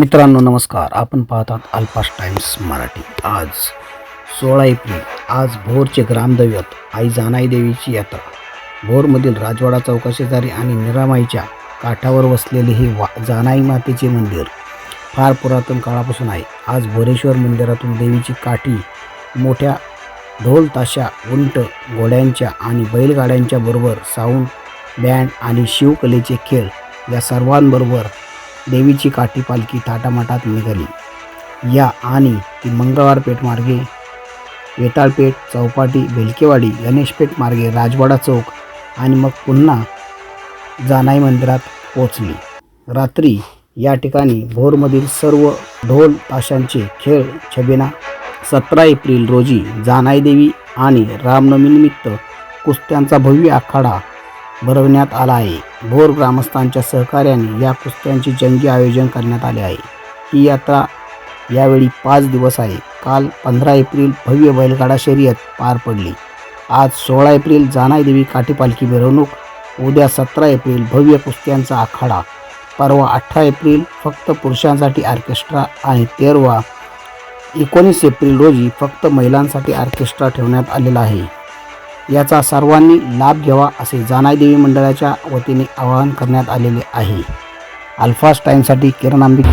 मित्रांनो नमस्कार. आपण पाहतात अल्पास टाइम्स मराठी. आज सोळा एप्रिल आज भोरचे ग्रामदैवत आई जानाई देवीची यात्रा. भोरमधील राजवाडा चौकाशेजारी आणि निरामाईच्या काठावर वसलेले हे वा जानाई मातेचे मंदिर फार पुरातन काळापासून आहे. आज भोरेश्वर मंदिरातून देवीची काठी मोठ्या ढोल ताशा उंट घोड्यांच्या आणि बैलगाड्यांच्या बरोबर साऊंड बँड आणि शिवकलेचे खेळ या सर्वांबरोबर देवीची काठी पालखी थाटामाटात निघाली. या आणि ती मंगळवार पेठ मार्गे वेताळपेठ चौपाटी भेलकेवाडी गणेशपेठ मार्गे राजवाडा चौक आणि मग पुन्हा जानाई मंदिरात पोचली रात्री या ठिकाणी भोरमधील सर्व ढोल ताशांचे खेळ छबिना सतरा एप्रिल रोजी जानाई देवी आणि रामनवमीनिमित्त कुस्त्यांचा भव्य आखाडा भरवण्यात आला आहे. भोर ग्रामस्थांच्या सहकार्याने या कुस्त्यांचे जंगी आयोजन करण्यात आले आहे. ही यात्रा यावेळी पाच दिवस आहे. काल पंधरा एप्रिल भव्य बैलगाडा शर्यत पार पडली. आज सोळा एप्रिल जानाईदेवी काठीपालखी मिरवणूक उद्या सतरा एप्रिल भव्य कुस्त्यांचा आखाडा परवा अठरा एप्रिल फक्त पुरुषांसाठी ऑर्केस्ट्रा आणि तेरवा एकोणीस एप्रिल रोजी फक्त महिलांसाठी ऑर्केस्ट्रा ठेवण्यात आलेला आहे. याचा सर्वांनी लाभ घ्यावा असे जानाई देवी मंडळाच्या वतीने आवाहन करण्यात आलेले आहे. अल्फास टाईमसाठी किरण आंबिक